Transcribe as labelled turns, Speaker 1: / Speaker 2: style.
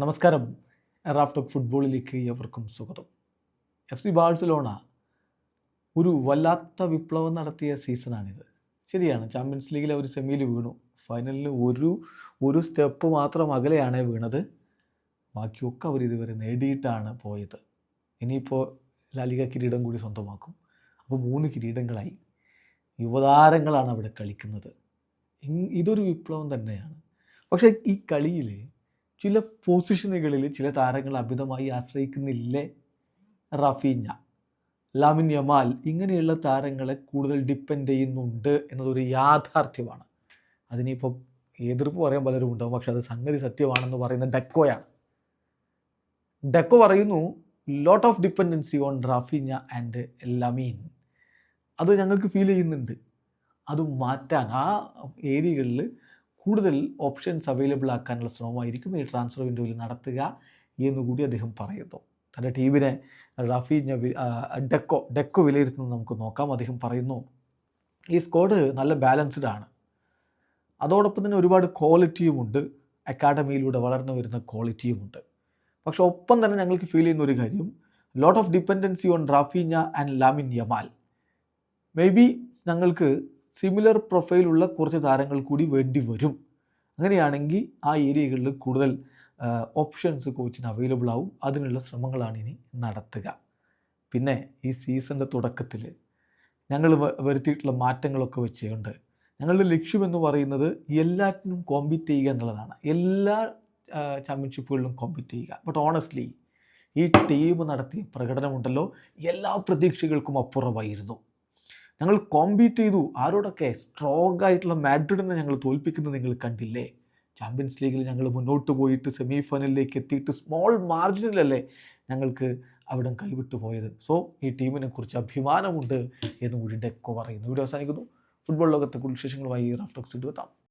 Speaker 1: നമസ്കാരം. റാഫ്റ്റോക്ക് ഫുട്ബോളിലേക്ക് എവർക്കും സ്വാഗതം. എഫ് സി ബാഴ്സലോണ ഒരു വല്ലാത്ത വിപ്ലവം നടത്തിയ സീസണാണിത്. ശരിയാണ് ചാമ്പ്യൻസ് ലീഗിൽ ഒരു സെമിയിൽ വീണു. ഫൈനലിൽ ഒരു ഒരു സ്റ്റെപ്പ് മാത്രം അകലെയാണ് വീണത്. ബാക്കിയൊക്കെ അവർ ഇതുവരെ നേടിയിട്ടാണ് പോയത്. ഇനിയിപ്പോൾ ലാലിക കിരീടം കൂടി സ്വന്തമാക്കും. അപ്പോൾ മൂന്ന് കിരീടങ്ങളായി. യുവതാരങ്ങളാണ് അവിടെ കളിക്കുന്നത്. ഇതൊരു വിപ്ലവം തന്നെയാണ്. പക്ഷേ ഈ കളിയിൽ ചില പൊസിഷനുകളിൽ ചില താരങ്ങൾ അമിതമായി ആശ്രയിക്കുന്നില്ലേ? റഫീഞ്ഞ ലാമിൻ യമാൽ ഇങ്ങനെയുള്ള താരങ്ങളെ കൂടുതൽ ഡിപ്പെൻഡ് ചെയ്യുന്നുണ്ട് എന്നതൊരു യാഥാർത്ഥ്യമാണ്. അതിനിപ്പോൾ എതിർപ്പ് പറയാൻ പലരും ഉണ്ടാവും പക്ഷെ അത് സംഗതി സത്യമാണെന്ന് പറയുന്ന ഡെക്കോയാണ്. ഡെക്കോ പറയുന്നു lot of dependency on Raphinha and Lamine. അത് ഞങ്ങൾക്ക് ഫീൽ ചെയ്യുന്നുണ്ട്. അത് മാറ്റാൻ ആ ഏരിയകളിൽ കൂടുതൽ ഓപ്ഷൻസ് അവൈലബിൾ ആക്കാനുള്ള ശ്രമമായിരിക്കും ഈ ട്രാൻസ്ഫർ വിൻഡോയിൽ നടത്തുക എന്നുകൂടി അദ്ദേഹം പറയുന്നു. തന്റെ ടീമിനെ റഫീഞ്ഞ ഡെക്കോ ഡെക്കോ വിലയിരുത്തുന്നത് നമുക്ക് നോക്കാം. അദ്ദേഹം പറയുന്നു ഈ സ്ക്വാഡ് നല്ല ബാലൻസ്ഡ് ആണ്. അതോടൊപ്പം തന്നെ ഒരുപാട് ക്വാളിറ്റിയുമുണ്ട് അക്കാഡമിയിലൂടെ വളർന്നു വരുന്ന ക്വാളിറ്റിയുമുണ്ട് പക്ഷെ ഒപ്പം തന്നെ ഞങ്ങൾക്ക് ഫീൽ ചെയ്യുന്ന ഒരു കാര്യം lot of dependency on Raphinha and Lamine Yamal. Maybe ഞങ്ങൾക്ക് സിമിലർ പ്രൊഫൈലുള്ള കുറച്ച് താരങ്ങൾ കൂടി വേണ്ടി വരും. അങ്ങനെയാണെങ്കിൽ ആ ഏരിയകളിൽ കൂടുതൽ ഓപ്ഷൻസ് കോച്ചിന് അവൈലബിൾ ആവും. അതിനുള്ള ശ്രമങ്ങളാണ് ഇനി നടത്തുക. പിന്നെ ഈ സീസണിന്റെ തുടക്കത്തിൽ ഞങ്ങൾ വരുത്തിയിട്ടുള്ള മാറ്റങ്ങളൊക്കെ വെച്ചുകൊണ്ട് ഞങ്ങളുടെ ലക്ഷ്യമെന്ന് പറയുന്നത് എല്ലാറ്റിനും കോമ്പീറ്റ് ചെയ്യുക എന്നുള്ളതാണ്. എല്ലാ ചാമ്പ്യൻഷിപ്പുകളിലും കോമ്പീറ്റ് ചെയ്യുക. ബട്ട് ഓണസ്റ്റ്ലി ഈ ടീം നടത്തിയ പ്രകടനമുണ്ടല്ലോ. എല്ലാ പ്രതീക്ഷകൾക്കും അപ്പുറമായിരുന്നു. ഞങ്ങൾ കോമ്പീറ്റ് ചെയ്തു. ആരോടൊക്കെ സ്ട്രോങ് ആയിട്ടുള്ള മാഡ്രിഡിനെ ഞങ്ങൾ തോൽപ്പിക്കുന്നത് നിങ്ങൾ കണ്ടില്ലേ? ചാമ്പ്യൻസ് ലീഗിൽ ഞങ്ങൾ മുന്നോട്ട് പോയിട്ട് സെമി ഫൈനലിലേക്ക് എത്തിയിട്ട് സ്മോൾ മാർജിനിലല്ലേ ഞങ്ങൾക്ക് അവിടെ കൈവിട്ടു പോയത്. സോ ഈ ടീമിനെ കുറിച്ച് അഭിമാനമുണ്ട് എന്ന് കൂടി ഡെക്കോ പറയുന്നു. വീഡിയോ അവസാനിക്കുന്നു. ഫുട്ബോൾ ലോകത്തെ കുടുംബ വിശേഷങ്ങളുമായി റാഫ്റ്റോക്സ് എത്താം.